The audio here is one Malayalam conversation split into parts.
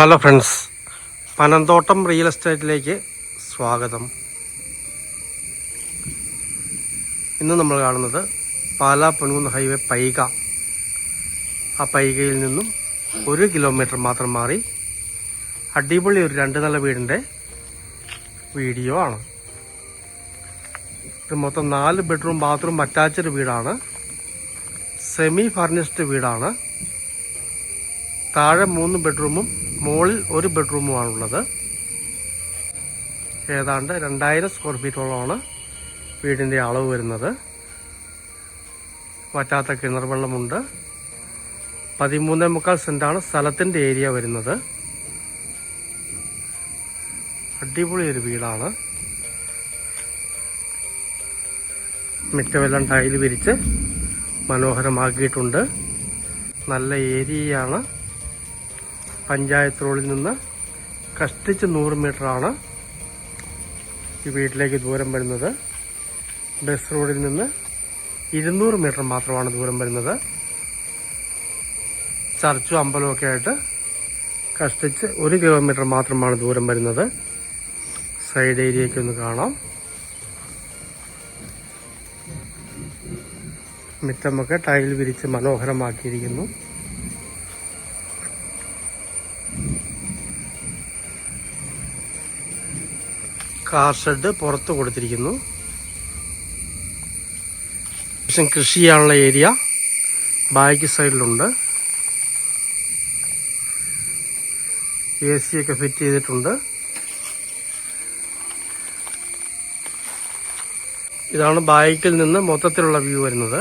ഹലോ ഫ്രണ്ട്സ് പനന്തോട്ടം റിയൽ എസ്റ്റേറ്റിലേക്ക് സ്വാഗതം. ഇന്ന് നമ്മൾ കാണുന്നത് പാലാ പൊൻകുന്ന് ഹൈവേ പൈക. ആ പൈകയിൽ നിന്നും ഒരു കിലോമീറ്റർ മാത്രം മാറി അടിപൊളി ഒരു രണ്ട് നില വീടിന്റെ വീഡിയോ ആണ്. ഇത് മൊത്തം നാല് ബെഡ്റൂം ബാത്റൂം അറ്റാച്ച്ഡ് വീടാണ്. സെമി ഫർണിഷ്ഡ് വീടാണ്. താഴെ മൂന്ന് ബെഡ്റൂമും മുകളിൽ ഒരു ബെഡ്റൂമുമാണുള്ളത്. ഏതാണ്ട് രണ്ടായിരം സ്ക്വയർ ഫീറ്റോളമാണ് വീടിന്റെ അളവ് വരുന്നത്. വറ്റാത്ത കിണർ വെള്ളമുണ്ട്. പതിമൂന്നേ മുക്കാൽ സെന്റാണ് സ്ഥലത്തിന്റെ ഏരിയ വരുന്നത്. അടിപൊളി ഒരു വീടാണ്. മിറ്റമെല്ലാം ടൈൽ വിരിച്ച് മനോഹരമാക്കിയിട്ടുണ്ട്. നല്ല ഏരിയയാണ്. പഞ്ചായത്ത് റോഡിൽ നിന്ന് കഷ്ടിച്ച് നൂറ് മീറ്ററാണ് ഈ വീട്ടിലേക്ക് ദൂരം വരുന്നത്. ബസ് റോഡിൽ നിന്ന് ഇരുന്നൂറ് മീറ്റർ മാത്രമാണ് ദൂരം വരുന്നത്. ചർച്ചും അമ്പലമൊക്കെ ആയിട്ട് കഷ്ടിച്ച് ഒരു കിലോമീറ്റർ മാത്രമാണ് ദൂരം വരുന്നത്. സൈഡ് ഏരിയയ്ക്ക് ഒന്ന് കാണാം. മിറ്റമൊക്കെ ടൈൽ വിരിച്ച് മനോഹരമാക്കിയിരിക്കുന്നു. കാർ ഷെഡ് പുറത്ത് കൊടുത്തിരിക്കുന്നു. അത്യാവശ്യം കൃഷി ചെയ്യാനുള്ള ഏരിയ. ബാക്ക് സൈഡിലുണ്ട്. എ സി ഒക്കെ ഫിറ്റ് ചെയ്തിട്ടുണ്ട്. ഇതാണ് ബാക്കിൽ നിന്ന് മൊത്തത്തിലുള്ള വ്യൂ വരുന്നത്.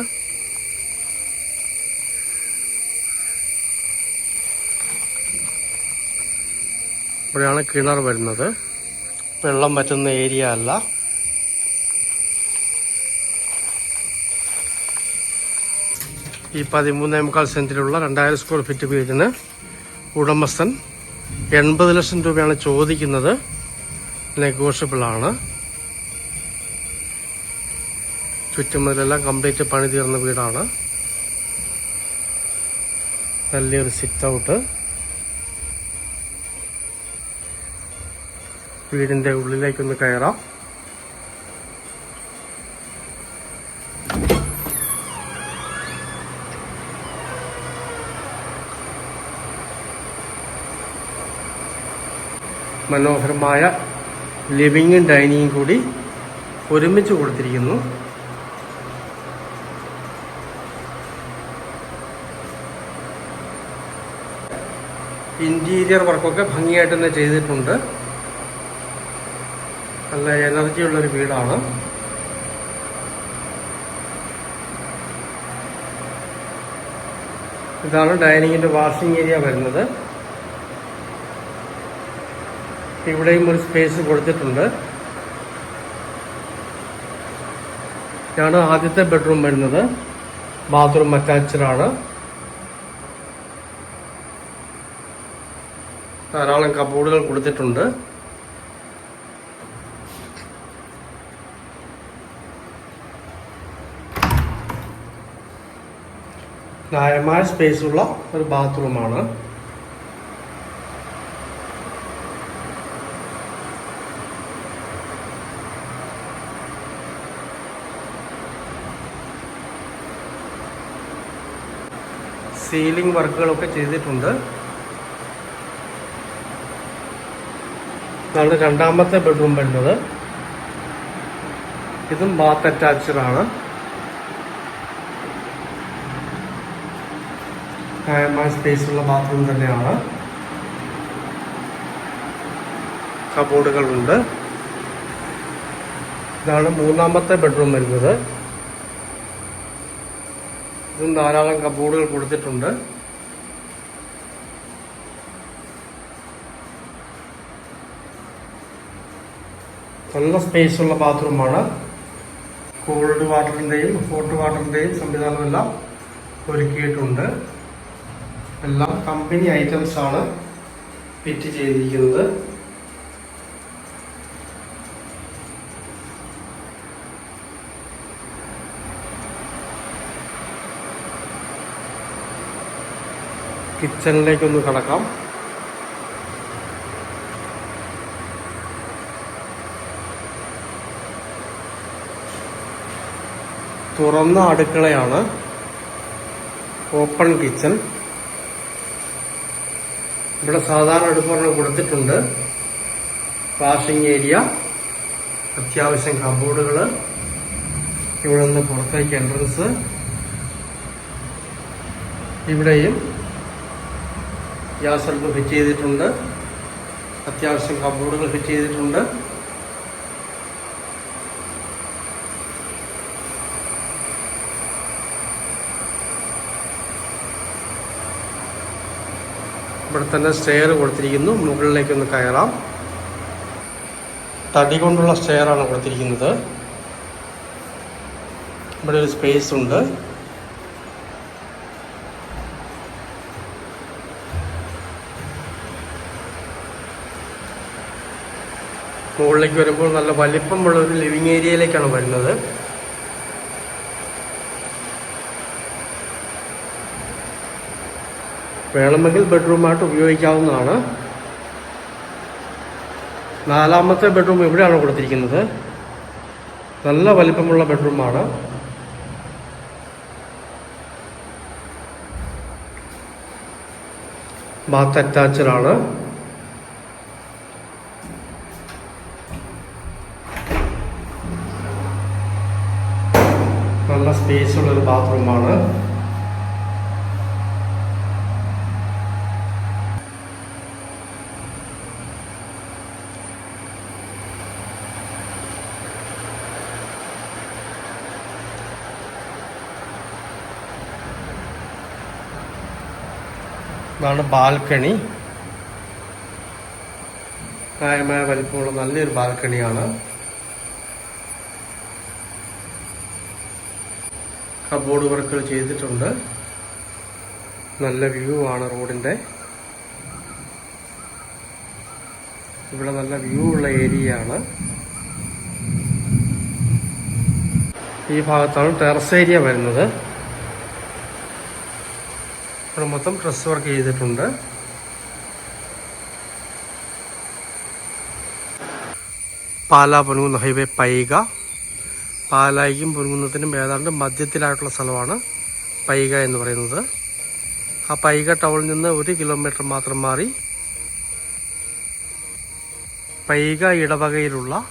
ഇവിടെയാണ് കിണർ വരുന്നത്. വെള്ളം പറ്റുന്ന ഏരിയ അല്ല. ഈ പതിമൂന്നേ മുക്കാൽ സെന്റിലുള്ള രണ്ടായിരം സ്ക്വയർ ഫീറ്റ് വീടിന് ഉടമസ്ഥൻ എൺപത് ലക്ഷം രൂപയാണ് ചോദിക്കുന്നത്. നെഗോഷ്യബിൾ ആണ്. ചുറ്റുമതിലെല്ലാം കംപ്ലീറ്റ് പണി തീർന്ന വീടാണ്. നല്ലൊരു സിറ്റ് ഔട്ട് വീടിന്റെ ഉള്ളിലേക്കൊന്ന് കയറാം. മനോഹരമായ ലിവിങ്ങും ഡൈനിങ്ങും കൂടി ഒരുമിച്ച് കൊടുത്തിരിക്കുന്നു. ഇന്റീരിയർ വർക്കൊക്കെ ഭംഗിയായിട്ട് തന്നെ ചെയ്തിട്ടുണ്ട്. നല്ല എനർജി ഉള്ളൊരു വീടാണ്. ഇതാണ് ഡൈനിങ്ങിന്റെ വാഷിംഗ് ഏരിയ വരുന്നത്. ഇവിടെയും ഒരു സ്പേസ് കൊടുത്തിട്ടുണ്ട്. ഇതാണ് ആദ്യത്തെ ബെഡ്റൂം വരുന്നത്. ബാത്റൂം അറ്റാച്ച്ഡ് ആണ്. ധാരാളം കബോർഡുകൾ കൊടുത്തിട്ടുണ്ട്. ന്യായമായ സ്പേസുള്ള ഒരു ബാത്റൂമാണ്. സീലിംഗ് വർക്കുകളൊക്കെ ചെയ്തിട്ടുണ്ട്. ഇതാണ് രണ്ടാമത്തെ ബെഡ്റൂം വരുന്നത്. ഇതും ബാത്ത് അറ്റാച്ച്ഡ് ആണ്. ന്യായമായ സ്പേസുള്ള ബാത്റൂം തന്നെയാണ്. കബോർഡുകളുണ്ട്. ഇതാണ് മൂന്നാമത്തെ ബെഡ്റൂം വരുന്നത്. ഇതും ധാരാളം കബോർഡുകൾ കൊടുത്തിട്ടുണ്ട്. നല്ല സ്പേസുള്ള ബാത്റൂമാണ്. കോൾഡ് വാട്ടറിന്റെയും ഹോട്ട് വാട്ടറിന്റെയും സംവിധാനമെല്ലാം ഒരുക്കിയിട്ടുണ്ട്. എല്ലാം കമ്പനി ഐറ്റംസ് ആണ് ഫിറ്റ് ചെയ്തിരിക്കുന്നത്. കിച്ചണിലേക്കൊന്ന് കടക്കാം. തുറന്ന അടുക്കളയാണ് ഓപ്പൺ കിച്ചൺ ഇവിടെ സാധാരണ അടുപ്പൊരെണ്ണം കൊടുത്തിട്ടുണ്ട്. വാഷിംഗ് ഏരിയ അത്യാവശ്യം കബോർഡുകൾ ഇവിടെ നിന്ന് പുറത്തേക്ക് എൻട്രൻസ് ഇവിടെയും ഗ്യാസ് അടുപ്പ് ഫിറ്റ് ചെയ്തിട്ടുണ്ട്. അത്യാവശ്യം കബോർഡുകൾ ഫിറ്റ് ചെയ്തിട്ടുണ്ട്. ഇവിടെ തന്നെ സ്റ്റെയർ കൊടുത്തിരിക്കുന്നു. മുകളിലേക്കൊന്ന് കയറാം. തടി കൊണ്ടുള്ള സ്റ്റെയറാണ് കൊടുത്തിരിക്കുന്നത്. ഇവിടെ ഒരു സ്പേസ് ഉണ്ട്. മുകളിലേക്ക് വരുമ്പോൾ നല്ല വലിപ്പമുള്ള ഒരു ലിവിങ് ഏരിയയിലേക്കാണ് വരുന്നത്. വേണമെങ്കിൽ ബെഡ്റൂമായിട്ട് ഉപയോഗിക്കാവുന്നതാണ്. നാലാമത്തെ ബെഡ്റൂം ഇവിടെയാണ് കൊടുത്തിരിക്കുന്നത്. നല്ല വലിപ്പമുള്ള ബെഡ്റൂമാണ്. ബാത്ത് അറ്റാച്ച്ഡ് ആണ് നല്ല സ്പേസ് ഉള്ള ഒരു ബാത്റൂമാണ്. ഇതാണ് ബാൽക്കണി. ന്യായമായ വലിപ്പമുള്ള നല്ലൊരു ബാൽക്കണിയാണ്. കബോർഡ് വർക്കുകൾ ചെയ്തിട്ടുണ്ട്. നല്ല വ്യൂ ആണ് റോഡിന്റെ ഇവിടെ നല്ല വ്യൂ ഉള്ള ഏരിയയാണ് ഈ ഭാഗത്താണ് ടെറസ് ഏരിയ വരുന്നത്. ഇവിടെ മൊത്തം ഡ്രസ് വർക്ക് ചെയ്തിട്ടുണ്ട്. പാല പൊൻകുന്ന ഹൈവേ പൈക. പാലായിക്കും പൊൻകുന്നത്തിനും ഏതാണ്ട് മധ്യത്തിലായിട്ടുള്ള സ്ഥലമാണ് പൈക എന്ന് പറയുന്നത്. ആ പൈക ടൗണിൽ നിന്ന് ഒരു കിലോമീറ്റർ മാത്രം മാറി പൈക ഇടവകയിലുള്ള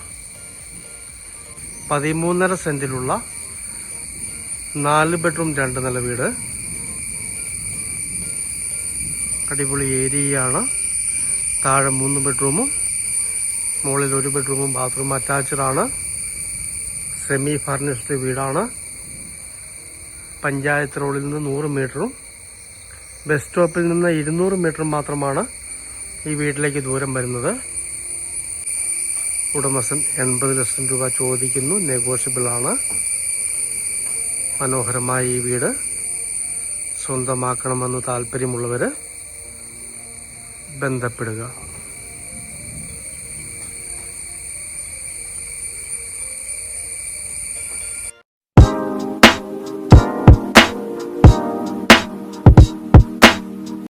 പതിമൂന്നര സെന്റിലുള്ള നാല് ബെഡ്റൂം രണ്ട് നില വീട്. അടിപൊളി ഏരിയയാണ്. താഴെ മൂന്ന് ബെഡ്റൂമും മുകളിൽ ഒരു ബെഡ്റൂമും ബാത്റൂം ആണ്. സെമി ഫർണിഷ്ഡ് വീടാണ്. പഞ്ചായത്ത് റോഡിൽ നിന്ന് നൂറ് മീറ്ററും ബസ് സ്റ്റോപ്പിൽ നിന്ന് ഇരുന്നൂറ് മീറ്ററും മാത്രമാണ് ഈ വീട്ടിലേക്ക് ദൂരം വരുന്നത്. ഉടമസ്ഥൻ എൺപത് ലക്ഷം രൂപ ചോദിക്കുന്നു. നെഗോഷ്യബിൾ ആണ്. മനോഹരമായ ഈ വീട്. സ്വന്തമാക്കണമെന്ന് താല്പര്യമുള്ളവർ ബന്ധപ്പെടുക.